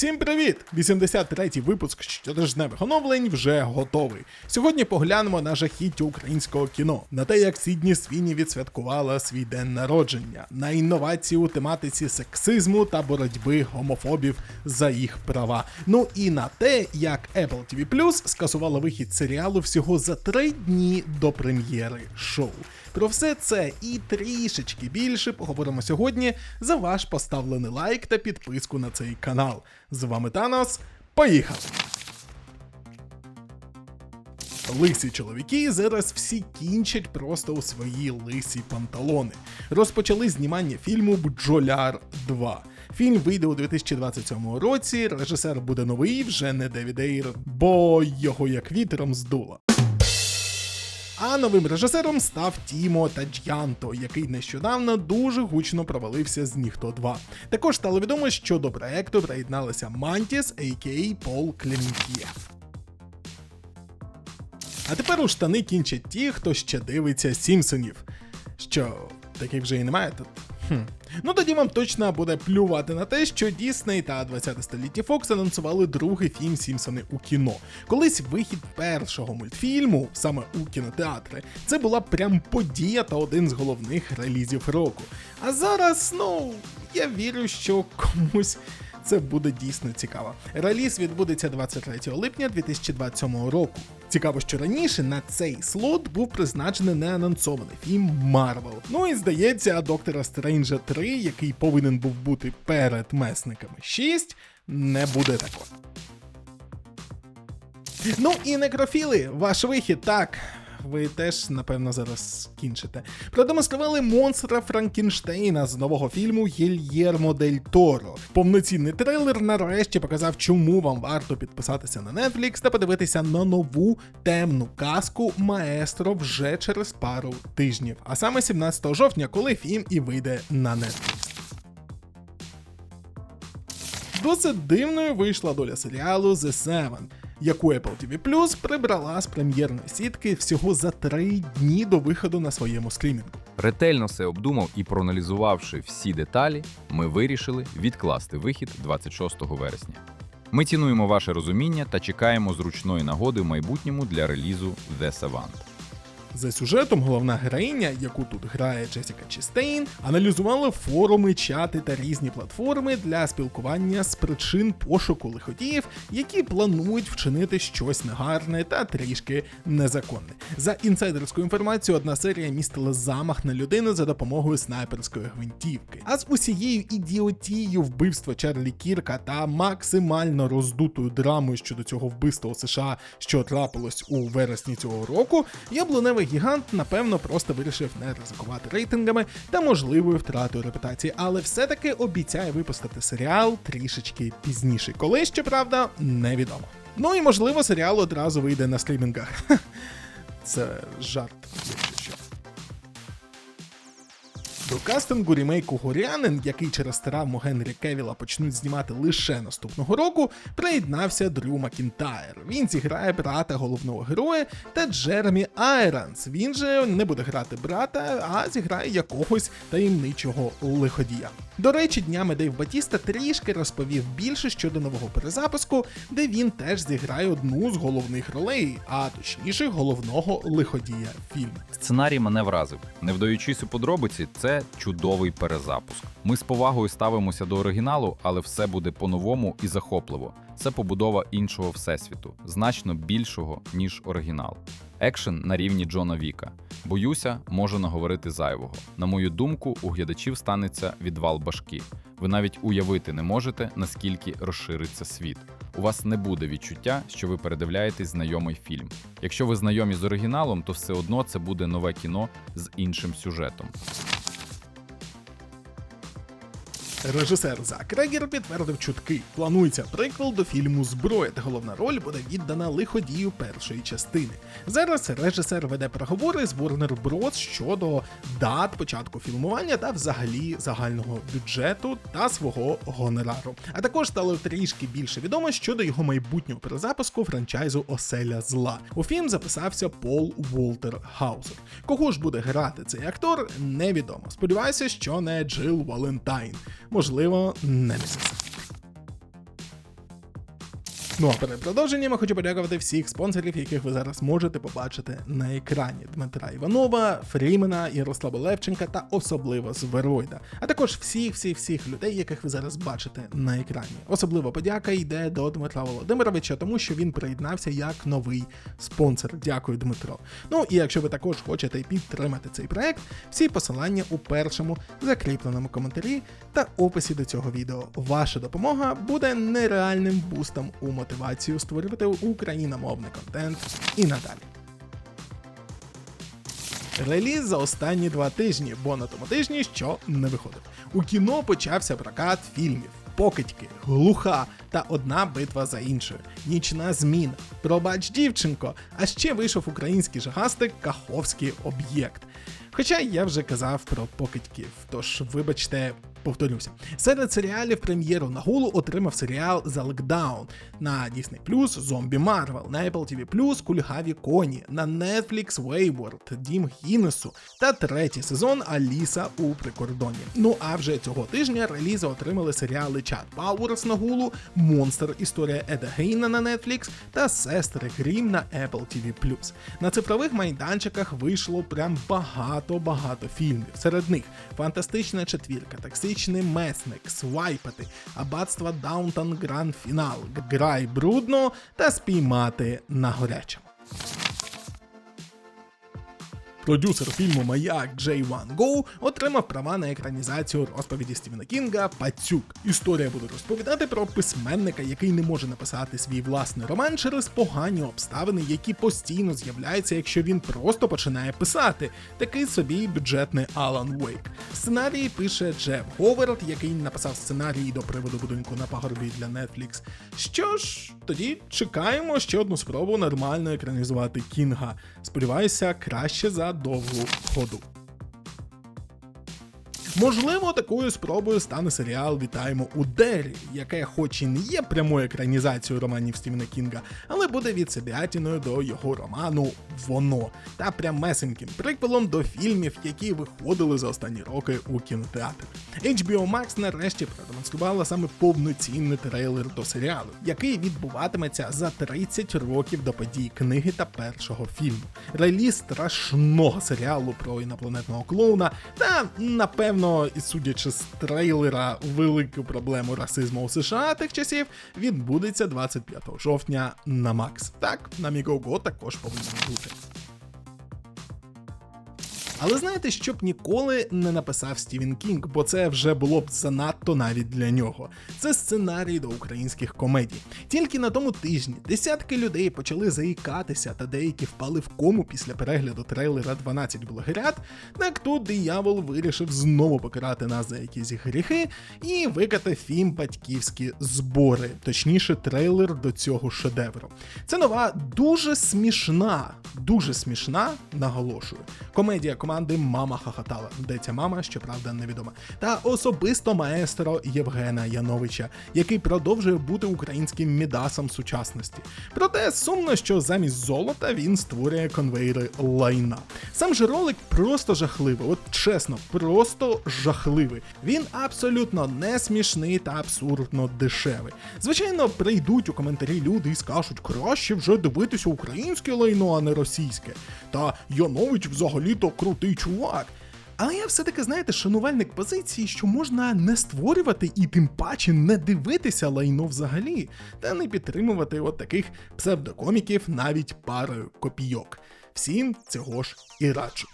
Всім привіт! 83-й випуск щотижневих оновлень вже готовий. Сьогодні поглянемо на жахіття українського кіно, на те, як Сідні Свіні відсвяткувала свій день народження, на інновації у тематиці сексизму та боротьби гомофобів за їх права. Ну і на те, як Apple TV Plus скасувала вихід серіалу всього за три дні до прем'єри шоу. Про все це і трішечки більше поговоримо сьогодні за ваш поставлений лайк та підписку на цей канал. З вами Танос. Поїхали! Лисі чоловіки зараз всі кінчать просто у свої лисі панталони. Розпочали знімання фільму Бджоляр 2. Фільм вийде у 2027 році. Режисер буде новий, вже не Девід Ейр, бо його як вітером здуло. А новим режисером став Тімо Таджянто, який нещодавно дуже гучно провалився з Ніхто 2. Також стало відомо, що до проекту приєдналися Мантіс, а.к.а. Пол Клементьє. А тепер у штани кінчать ті, хто ще дивиться Сімпсонів. Що, таких вже і немає тут? Хм. Ну тоді вам точно буде плювати на те, що Дісней та 20 століття Фокс анонсували другий фільм Сімпсони у кіно. Колись вихід першого мультфільму, саме у кінотеатри, це була прям подія та один з головних релізів року. А зараз, ну, я вірю, що комусь. Це буде дійсно цікаво. Реліз відбудеться 23 липня 2027 року. Цікаво, що раніше на цей слот був призначений неанонсований фільм Марвел. Ну і здається, доктора Стрейнджа 3, який повинен був бути перед месниками 6, не буде такого. Ну і некрофіли, ваш вихід, так. Ви теж, напевно, зараз кінчите. Продемонстрували монстра Франкенштейна з нового фільму Гільєрмо Дель Торо. Повноцінний трейлер нарешті показав, чому вам варто підписатися на Netflix та подивитися на нову темну казку Маестро вже через пару тижнів. А саме 17 жовтня, коли фільм і вийде на Netflix. Досить дивною вийшла доля серіалу The Seven, яку Apple TV Plus прибрала з прем'єрної сітки всього за три дні до виходу на своєму стрімінгу. Ретельно все обдумав і проаналізувавши всі деталі, ми вирішили відкласти вихід 26 вересня. Ми цінуємо ваше розуміння та чекаємо зручної нагоди в майбутньому для релізу The Savant. За сюжетом головна героїня, яку тут грає Джесіка Чістейн, аналізувала форуми, чати та різні платформи для спілкування з причин пошуку лиходіїв, які планують вчинити щось негарне та трішки незаконне. За інсайдерською інформацією, одна серія містила замах на людину за допомогою снайперської гвинтівки. А з усією ідіотією вбивства Чарлі Кірка та максимально роздутою драмою щодо цього вбивства у США, що трапилось у вересні цього року, яблуневий гігант, напевно, просто вирішив не ризикувати рейтингами та можливою втратою репутації, але все-таки обіцяє випустити серіал трішечки пізніше. Коли, щоправда, невідомо. Ну і можливо, серіал одразу вийде на стрімінгах. Це жарт. До кастингу рімейку Горянин, який через травму Генрі Кевіла почнуть знімати лише наступного року, приєднався Дрю Макінтайр. Він зіграє брата головного героя та Джеремі Айранс. Він же не буде грати брата, а зіграє якогось таємничого лиходія. До речі, днями Дейв Батіста трішки розповів більше щодо нового перезапуску, де він теж зіграє одну з головних ролей, а точніше головного лиходія фільму. Сценарій мене вразив. Не вдаючись у подробиці, чудовий перезапуск. Ми з повагою ставимося до оригіналу, але все буде по-новому і захопливо. Це побудова іншого всесвіту, значно більшого, ніж оригінал. Екшен на рівні Джона Віка. Боюся, можу наговорити зайвого. На мою думку, у глядачів станеться відвал башки. Ви навіть уявити не можете, наскільки розшириться світ. У вас не буде відчуття, що ви передивляєтесь знайомий фільм. Якщо ви знайомі з оригіналом, то все одно це буде нове кіно з іншим сюжетом. Режисер Зак Регер підтвердив чутки. Планується приквел до фільму Зброя, де головна роль буде віддана лиходію першої частини. Зараз режисер веде переговори з Warner Bros. щодо дат початку фільмування та взагалі загального бюджету та свого гонорару. А також стало трішки більше відомо щодо його майбутнього перезапуску франчайзу Оселя Зла. У фільм записався Пол Волтер Хаузер. Кого ж буде грати цей актор, невідомо. Сподіваюся, що не Джил Валентайн можливо, не місяця. Ну а перед продовженням я хочу подякувати всіх спонсорів, яких ви зараз можете побачити на екрані: Дмитра Іванова, Фрімена, Ярослава Левченка та особливо Звероїда. А також всіх, всіх, всіх людей, яких ви зараз бачите на екрані. Особлива подяка йде до Дмитра Володимировича, тому що він приєднався як новий спонсор. Дякую, Дмитро. Ну і якщо ви також хочете підтримати цей проект, всі посилання у першому закріпленому коментарі та описі до цього відео. Ваша допомога буде нереальним бустом у мотивацію створювати україномовний контент і надалі. Реліз за останні два тижні, бо на тому тижні що не виходив. У кіно почався прокат фільмів. Покидьки, глуха та одна битва за іншою. Нічна зміна. Пробач, дівчинко. А ще вийшов український жахастик Каховський об'єкт. Хоча я вже казав про покидьків, тож вибачте, повторюся. Серед серіалів прем'єру на гулу отримав серіал The Lockdown на Disney+, Зомбі Марвел, на Apple TV+, Кульгаві Коні, на Netflix Wayward, Дім Гіннесу та третій сезон Аліса у прикордоні. Ну а вже цього тижня релізи отримали серіали Чат Пауерс на гулу, Монстр Історія Еда Гейна на Netflix та Сестри Грім на Apple TV+. На цифрових майданчиках вийшло прям багато-багато фільмів. Серед них Фантастична четвірка, Токсичний месник, Свайпати, Аббатство Даунтон Гранд Фінал, Грай брудно та Спіймати на горячому. Продюсер фільму Маяк Джей Ван Гоу отримав права на екранізацію розповіді Стівена Кінга Пацюк. Історія буде розповідати про письменника, який не може написати свій власний роман через погані обставини, які постійно з'являються, якщо він просто починає писати. Такий собі бюджетний Алан Вейк. Сценарій пише Джеф Говард, який написав сценарій до приводу будинку на пагорбі для Netflix. Що ж, тоді чекаємо ще одну спробу нормально екранізувати Кінга. Сподіваюся, краще за Radovo Rodou. Можливо, такою спробою стане серіал Вітаємо у Дері, яке, хоч і не є прямою екранізацією романів Стівена Кінга, але буде відсебятіною до його роману Воно та прямесеньким приквелом до фільмів, які виходили за останні роки у кінотеатрах. HBO Max нарешті продемонструвала саме повноцінний трейлер до серіалу, який відбуватиметься за 30 років до подій книги та першого фільму. Реліз страшного серіалу про інопланетного клоуна та, напевно, і судячи з трейлера, велику проблему расизму у США тих часів відбудеться 25 жовтня на Макс. Так, на Мігого також повинен бути. Але знаєте, що б ніколи не написав Стівен Кінг, бо це вже було б занадто навіть для нього. Це сценарій до українських комедій. Тільки на тому тижні десятки людей почали заїкатися, та деякі впали в кому після перегляду трейлера 12 блогерят. Так тут диявол вирішив знову покарати нас за якісь гріхи і викати фільм батьківські збори, точніше, трейлер до цього шедевру. Це нова, дуже смішна, дуже смішна, наголошую. Комедія команди Мама хахатала, де ця мама, щоправда, невідома, та особисто маестро Євгена Яновича, який продовжує бути українським мідасом сучасності. Проте сумно, що замість золота він створює конвейери лайна. Сам же ролик просто жахливий, от чесно, просто жахливий. Він абсолютно не смішний та абсурдно дешевий. Звичайно, прийдуть у коментарі люди і скажуть, краще вже дивитися українське лайно, а не російське. Та Янович взагалі-то крутий чувак. Але я все-таки, знаєте, шанувальник позиції, що можна не створювати і тим паче не дивитися лайно взагалі, та не підтримувати от таких псевдокоміків навіть парою копійок. Всім цього ж і раджу.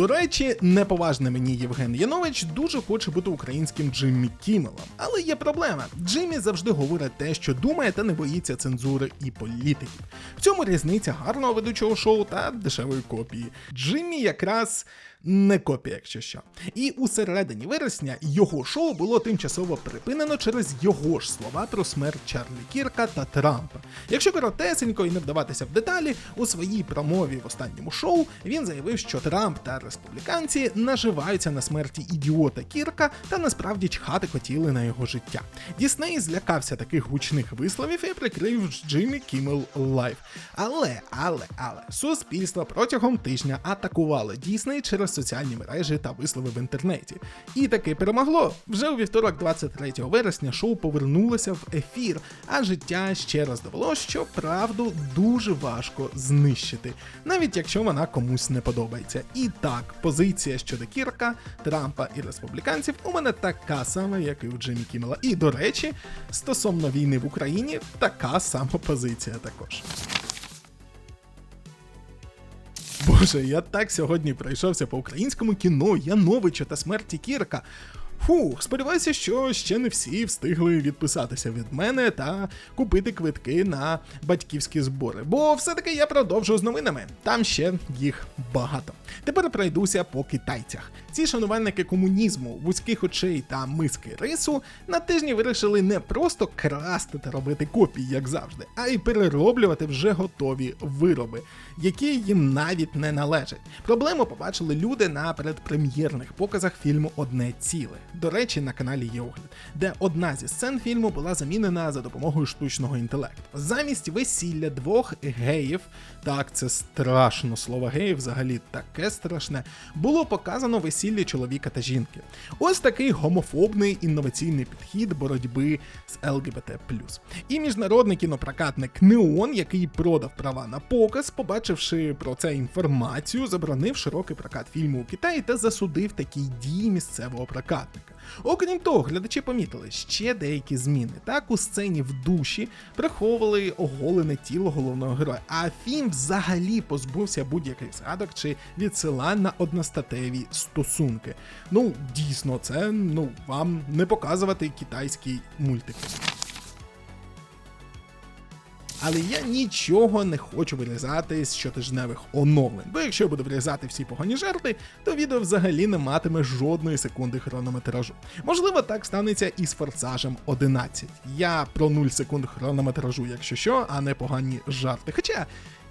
До речі, неповажний мені Євген Янович дуже хоче бути українським Джиммі Кімелом. Але є проблема. Джиммі завжди говорить те, що думає, та не боїться цензури і політиків. В цьому різниця гарного ведучого шоу та дешевої копії. Джиммі якраз не копія, якщо що. І у середині вересня його шоу було тимчасово припинено через його ж слова про смерть Чарлі Кірка та Трампа. Якщо коротесенько і не вдаватися в деталі, у своїй промові в останньому шоу він заявив, що Трамп та республіканці наживаються на смерті ідіота Кірка та насправді чхати хотіли на його життя. Дісней злякався таких гучних висловів і прикрив Джиммі Кіммел Лайв. Але, але, але, суспільство протягом тижня атакувало Дісней через через соціальні мережі та вислови в інтернеті. І таки перемогло. Вже у вівторок, 23 вересня, шоу повернулося в ефір, а життя ще раз довело, що правду дуже важко знищити, навіть якщо вона комусь не подобається. І так, позиція щодо Кірка, Трампа і республіканців у мене така сама, як і у Джиммі Кіммела. І до речі, стосовно війни в Україні, така сама позиція також. Боже, я так сьогодні пройшовся по українському кіно Яновича та смерті Кірка. Фух, сподіваюся, що ще не всі встигли відписатися від мене та купити квитки на батьківські збори. Бо все-таки я продовжу з новинами. Там ще їх багато. Тепер пройдуся по китайцях. Ці шанувальники комунізму, вузьких очей та миски рису на тижні вирішили не просто красти та робити копії, як завжди, а й перероблювати вже готові вироби, які їм навіть не належать. Проблему побачили люди на передпрем'єрних показах фільму Одне ціле. До речі, на каналі є огляд, де одна зі сцен фільму була замінена за допомогою штучного інтелекту. Замість весілля двох геїв, так це страшно слово геїв, взагалі таке страшне, було показано весілля чоловіка та жінки. Ось такий гомофобний інноваційний підхід боротьби з ЛГБТ. І міжнародний кінопрокатник Неон, який продав права на показ, побачивши про це інформацію, заборонив широкий прокат фільму у Китаї та засудив такі дії місцевого прокатника. Окрім того, глядачі помітили ще деякі зміни. Так у сцені в душі приховували оголене тіло головного героя, а фільм взагалі позбувся будь-яких згадок чи відсилань на одностатеві стосунки. Ну, дійсно, це ну вам не показувати китайський мультик. Але я нічого не хочу вирізати з щотижневих оновлень, бо якщо я буду вирізати всі погані жарти, то відео взагалі не матиме жодної секунди хронометражу. Можливо, так станеться і з форсажем 11. Я про 0 секунд хронометражу, якщо що, а не погані жарти. Хоча.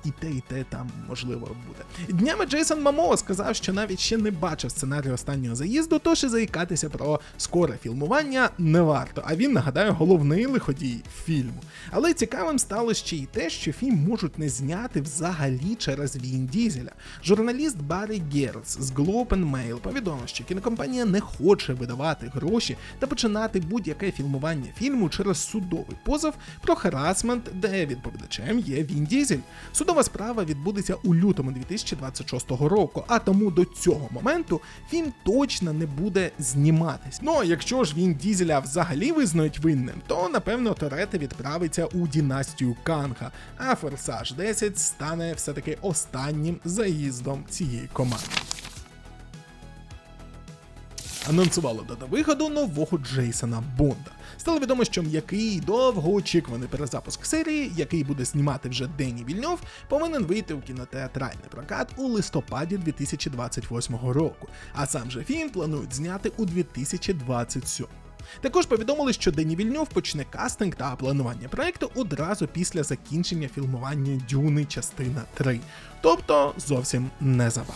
І те, і те там можливо буде. Днями Джейсон Мамо сказав, що навіть ще не бачив сценарію останнього заїзду, тож і заїкатися про скоре фільмування не варто. А він нагадаю головний лиходій фільму. Але цікавим стало ще й те, що фільм можуть не зняти взагалі через Він Дізеля. Журналіст Баррі Герц з Globe and Mail повідомив, що кінокомпанія не хоче видавати гроші та починати будь-яке фільмування фільму через судовий позов про харасмент, де відповідачем є Він Дізель. Судова справа відбудеться у лютому 2026 року, а тому до цього моменту фільм точно не буде зніматись. Ну а якщо ж він Дізеля взагалі визнають винним, то напевно Торетто відправиться у дінастію Канга, а Форсаж 10 стане все-таки останнім заїздом цієї команди. Анонсували дату виходу нового Джейсона Бонда. Стало відомо, що м'який довгоочікуваний перезапуск серії, який буде знімати вже Дені Вільньов, повинен вийти у кінотеатральний прокат у листопаді 2028 року. А сам же фільм планують зняти у 2027. Також повідомили, що Дені Вільньов почне кастинг та планування проекту одразу після закінчення фільмування Дюни частина 3, тобто зовсім незабаром.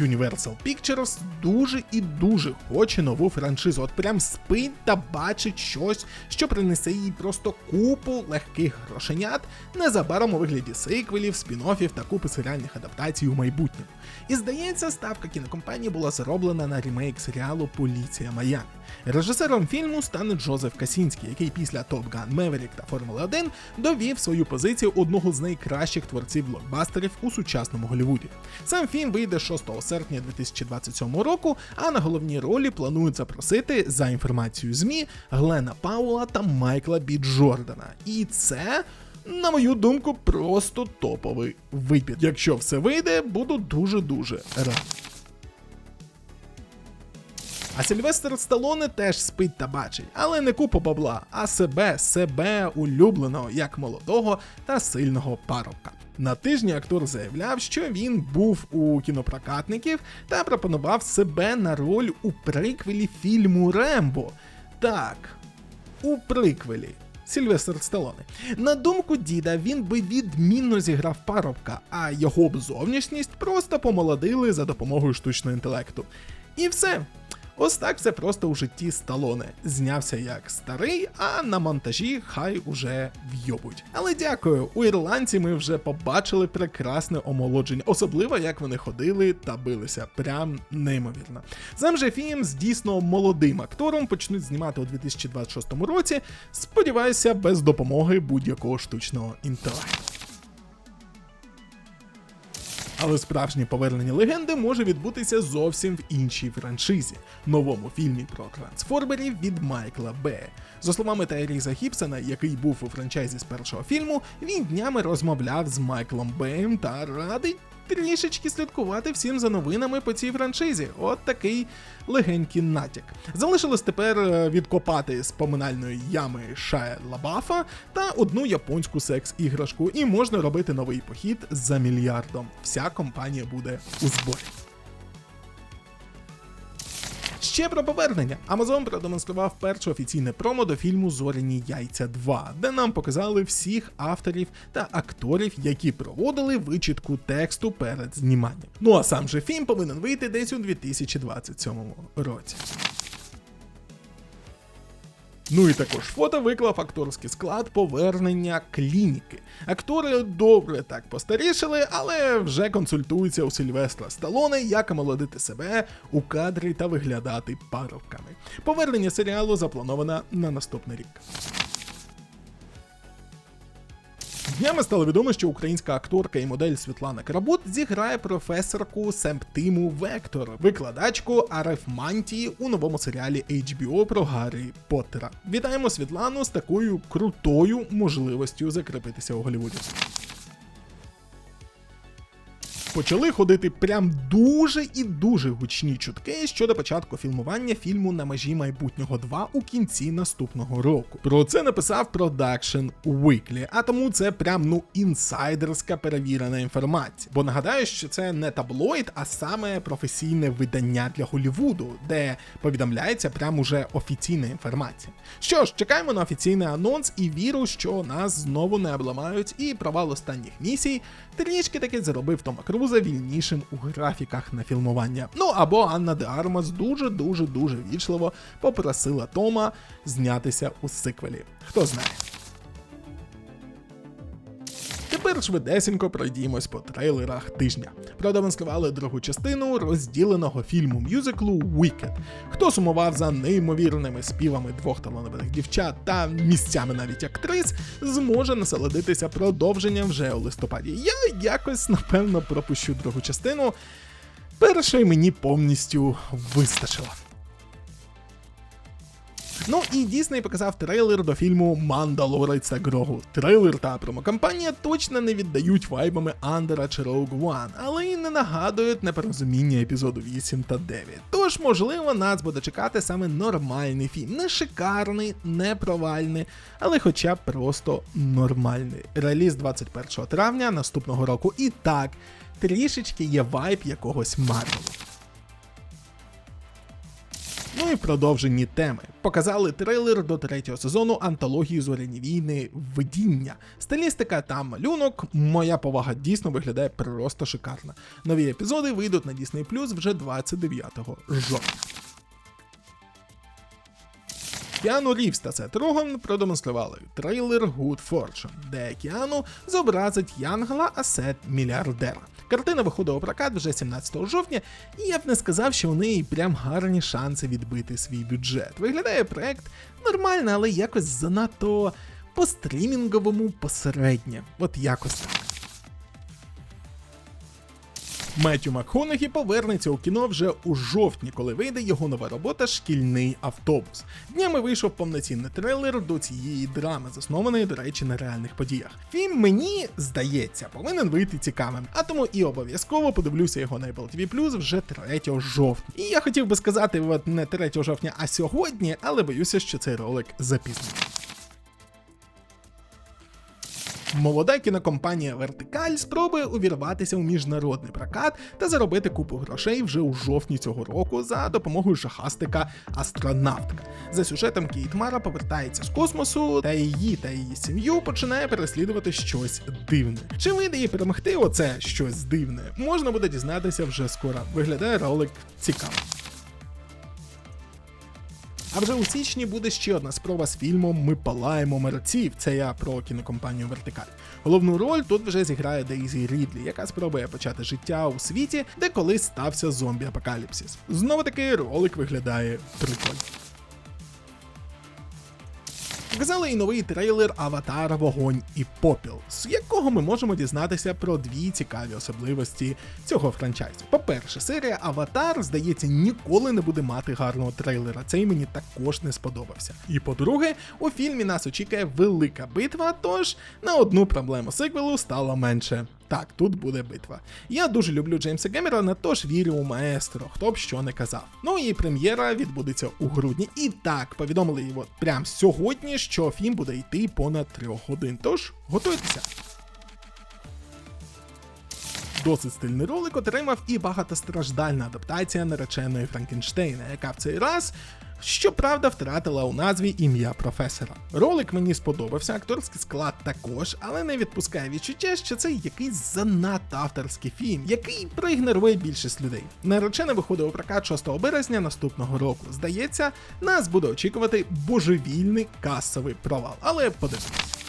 Universal Pictures дуже і дуже хоче нову франшизу. От прям спить та бачить щось, що принесе їй просто купу легких грошенят незабаром у вигляді сиквелів, спін-оффів та купи серіальних адаптацій у майбутньому. І здається, ставка кінокомпанії була зроблена на ремейк серіалу Поліція Майами. Режисером фільму стане Джозеф Касінський, який після Top Gun Maverick та Формули 1 довів свою позицію одного з найкращих творців блокбастерів у сучасному Голлівуді. Сам фільм вийде 6 серпня 2027 року, а на головній ролі планують запросити за інформацією ЗМІ Глена Паула та Майкла Бі Джордана. І це. На мою думку, просто топовий вибір. Якщо все вийде, буду дуже-дуже радий. А Сильвестр Сталоне теж спить та бачить, але не купу бабла, а себе, себе улюбленого, як молодого та сильного парубка. На тижні актор заявляв, що він був у кінопрокатників та пропонував себе на роль у приквелі фільму Рембо. Так, у приквелі. Сільвестр Сталоне. На думку діда, він би відмінно зіграв парубка, а його б зовнішність просто помолодили за допомогою штучного інтелекту. І все. Ось так все просто у житті Сталоне. Знявся як старий, а на монтажі хай уже вйобуть. Але дякую, у ірландці ми вже побачили прекрасне омолодження, особливо як вони ходили та билися. Прям неймовірно. Сам же фільм з дійсно молодим актором почнуть знімати у 2026 році. Сподіваюся, без допомоги будь-якого штучного інтелекту. Але справжнє повернення легенди може відбутися зовсім в іншій франшизі новому фільмі про трансформерів від Майкла Б. За словами Тайріза Гібсона, який був у франчайзі з першого фільму, він днями розмовляв з Майклом Беєм та радить трішечки слідкувати всім за новинами по цій франшизі. От такий легенький натяк. Залишилось тепер е, відкопати з поминальної ями Шая Лабафа та одну японську секс-іграшку, і можна робити новий похід за мільярдом. Вся компанія буде у зборі. Ще про повернення. Amazon продемонстрував перше офіційне промо до фільму Зоряні Яйця 2, де нам показали всіх авторів та акторів, які проводили вичітку тексту перед зніманням. Ну а сам же фільм повинен вийти десь у 2027 році. Ну і також фото виклав акторський склад повернення клініки. Актори добре так постарішили, але вже консультуються у Сільвестра Сталоне, як омолодити себе у кадрі та виглядати парубками. Повернення серіалу заплановано на наступний рік. Днями стало відомо, що українська акторка і модель Світлана Крабут зіграє професорку Семптиму Вектор, викладачку Арефмантії у новому серіалі HBO про Гаррі Поттера. Вітаємо Світлану з такою крутою можливістю закріпитися у Голлівуді. Почали ходити прям дуже і дуже гучні чутки щодо початку фільмування фільму на межі майбутнього 2 у кінці наступного року. Про це написав Production Weekly, а тому це прям ну інсайдерська перевірена інформація. Бо нагадаю, що це не таблоїд, а саме професійне видання для Голлівуду, де повідомляється прям уже офіційна інформація. Що ж, чекаємо на офіційний анонс і віру, що нас знову не обламають, і провал останніх місій трішки таки заробив Тома Круза вільнішим у графіках на фільмування. Ну або Анна де Армас дуже дуже дуже вічливо попросила Тома знятися у сиквелі. Хто знає. Тепер швидесенько пройдімось по трейлерах тижня. Продемонстрували другу частину розділеного фільму мюзиклу Wicked. Хто сумував за неймовірними співами двох талановитих дівчат та місцями навіть актрис, зможе насолодитися продовженням вже у листопаді. Я якось напевно пропущу другу частину. Першої мені повністю вистачило. Ну і Дісней показав трейлер до фільму Мандалорець та Грогу. Трейлер та промокампанія точно не віддають вайбами Андера чи Rogue One, але й не нагадують непорозуміння епізоду 8 та 9. Тож, можливо, нас буде чекати саме нормальний фільм. Не шикарний, не провальний, але хоча б просто нормальний. Реліз 21 травня наступного року. І так, трішечки є вайб якогось Марвелу. Ну і в продовженні теми. Показали трейлер до третього сезону антології Зоряні війни Видіння. Стилістика та малюнок, моя повага дійсно виглядає просто шикарно. Нові епізоди вийдуть на Disney Plus вже 29 жовтня. Кіану Рівс та Сет Роган продемонстрували трейлер Good Fortune, де Кіану зобразить Янгела, а Сет мільярдера. Картина виходить у прокат вже 17 жовтня, і я б не сказав, що у неї прям гарні шанси відбити свій бюджет. Виглядає проект нормально, але якось занадто по стрімінговому посереднє. От якось так. Меттю МакХонегі повернеться у кіно вже у жовтні, коли вийде його нова робота Шкільний автобус. Днями вийшов повноцінний трейлер до цієї драми, заснованої, до речі, на реальних подіях. Фільм мені здається, повинен вийти цікавим, а тому і обов'язково подивлюся його на Apple TV вже 3 жовтня. І я хотів би сказати, от не 3 жовтня, а сьогодні, але боюся, що цей ролик запізнений. Молода кінокомпанія Вертикаль спробує увірватися у міжнародний прокат та заробити купу грошей вже у жовтні цього року за допомогою жахастика Астронавтка. За сюжетом Кейт Мара повертається з космосу, та її та її сім'ю починає переслідувати щось дивне. Чи вийде їй перемогти оце щось дивне? Можна буде дізнатися вже скоро. Виглядає ролик цікаво. А вже у січні буде ще одна спроба з фільмом Ми палаємо мерців. Це я про кінокомпанію Вертикаль. Головну роль тут вже зіграє Дейзі Рідлі, яка спробує почати життя у світі, де колись стався зомбі-апокаліпсис. Знову таки ролик виглядає прикольно. Показали і новий трейлер Аватар Вогонь і Попіл, з якого ми можемо дізнатися про дві цікаві особливості цього франчайзу. По-перше, серія Аватар, здається, ніколи не буде мати гарного трейлера. Цей мені також не сподобався. І по-друге, у фільмі нас очікує велика битва, тож на одну проблему сиквелу стало менше. Так, тут буде битва. Я дуже люблю Джеймса Гемерона, тож вірю у маестро, хто б що не казав. Ну і прем'єра відбудеться у грудні. І так, повідомили його прямо сьогодні, що фільм буде йти понад трьох годин. Тож готуйтеся. Досить стильний ролик отримав і багатостраждальна адаптація нареченої Франкенштейна, яка в цей раз. Щоправда, втратила у назві ім'я професора. Ролик мені сподобався, акторський склад також, але не відпускає відчуття, що це якийсь занадто авторський фільм, який проігнорує більшість людей. Наречена виходить у прокат 6 березня наступного року. Здається, нас буде очікувати божевільний касовий провал, але подивимось.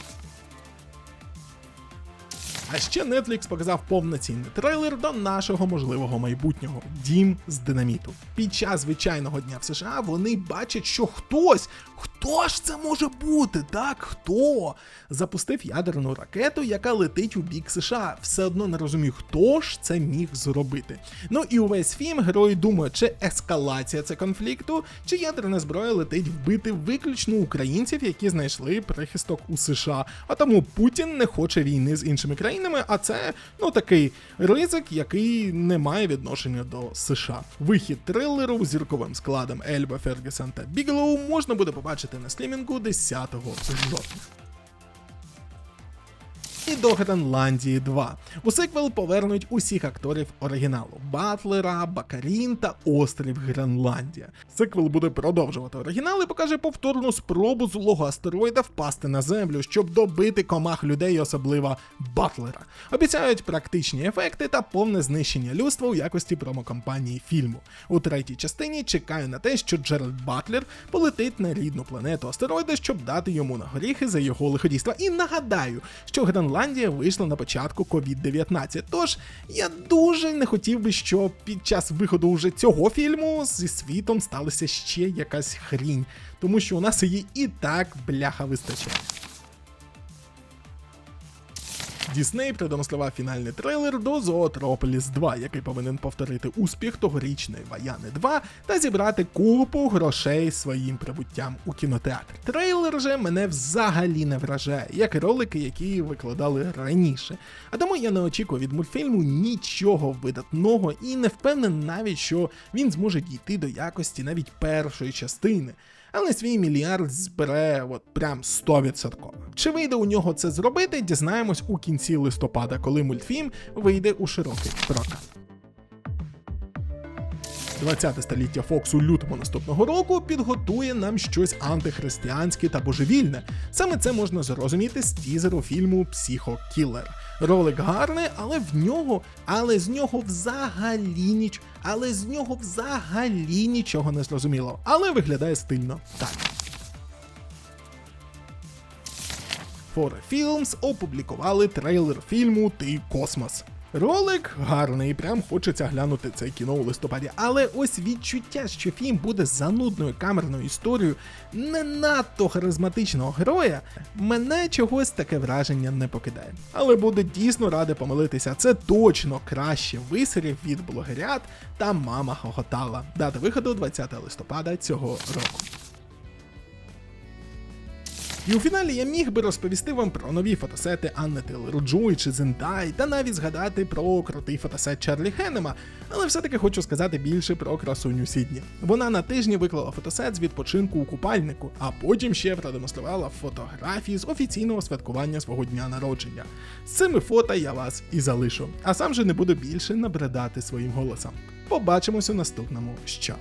А ще Netflix показав повноцінний трейлер до нашого можливого майбутнього дім з динаміту. Під час звичайного дня в США вони бачать, що хтось, хто ж це може бути? Так, хто запустив ядерну ракету, яка летить у бік США. Все одно не розумію, хто ж це міг зробити. Ну і увесь фільм герої думають, чи ескалація це конфлікту, чи ядерна зброя летить вбити виключно українців, які знайшли прихисток у США. А тому Путін не хоче війни з іншими країнами, а це ну такий ризик, який не має відношення до США. Вихід трилеру зірковим складом Ельба Фергюсон та Біглоу можна буде побачити на стрімінгу 10 жовтня. І до Гренландії 2. У сиквел повернуть усіх акторів оригіналу: Батлера, Бакарін та Острів Гренландія. Сиквел буде продовжувати оригінал і покаже повторну спробу злого астероїда впасти на землю, щоб добити комах людей, особливо Батлера. Обіцяють практичні ефекти та повне знищення людства у якості промокомпанії фільму. У третій частині чекаю на те, що Джеральд Батлер полетить на рідну планету астероїда, щоб дати йому на горіхи за його лиходійство. І нагадаю, що Гренландія вийшла на початку COVID-19. Тож я дуже не хотів би, щоб під час виходу уже цього фільму зі світом сталася ще якась хрінь, тому що у нас її і так бляха вистачає. Дісней продемонстрував фінальний трейлер до Зоотрополіс 2, який повинен повторити успіх тогорічної Ваяни 2 та зібрати купу грошей своїм прибуттям у кінотеатр. Трейлер же мене взагалі не вражає, як і ролики, які викладали раніше. А тому я не очікую від мультфільму нічого видатного і не впевнений навіть, що він зможе дійти до якості навіть першої частини але свій мільярд збере от прям 100%. Чи вийде у нього це зробити, дізнаємось у кінці листопада, коли мультфільм вийде у широкий прокат. 20 століття Фокс у лютому наступного року підготує нам щось антихристиянське та божевільне. Саме це можна зрозуміти з тізеру фільму Психокілер. Ролик гарний, але в нього, але з нього взагалі ніч, але з нього взагалі нічого не зрозуміло. Але виглядає стильно так. Four Films опублікували трейлер фільму Ти Космос. Ролик гарний, прям хочеться глянути це кіно у листопаді, але ось відчуття, що фільм буде занудною камерною історією не надто харизматичного героя, мене чогось таке враження не покидає. Але буде дійсно радий помилитися. Це точно краще висерів від блогерят та мама хохотала. Дата виходу 20 листопада цього року. І у фіналі я міг би розповісти вам про нові фотосети Анни Тейлор чи Зендай, та навіть згадати про крутий фотосет Чарлі Хеннема, але все-таки хочу сказати більше про красуню Сідні. Вона на тижні виклала фотосет з відпочинку у купальнику, а потім ще продемонструвала фотографії з офіційного святкування свого дня народження. З цими фото я вас і залишу, а сам же не буду більше набридати своїм голосом. Побачимось у наступному що.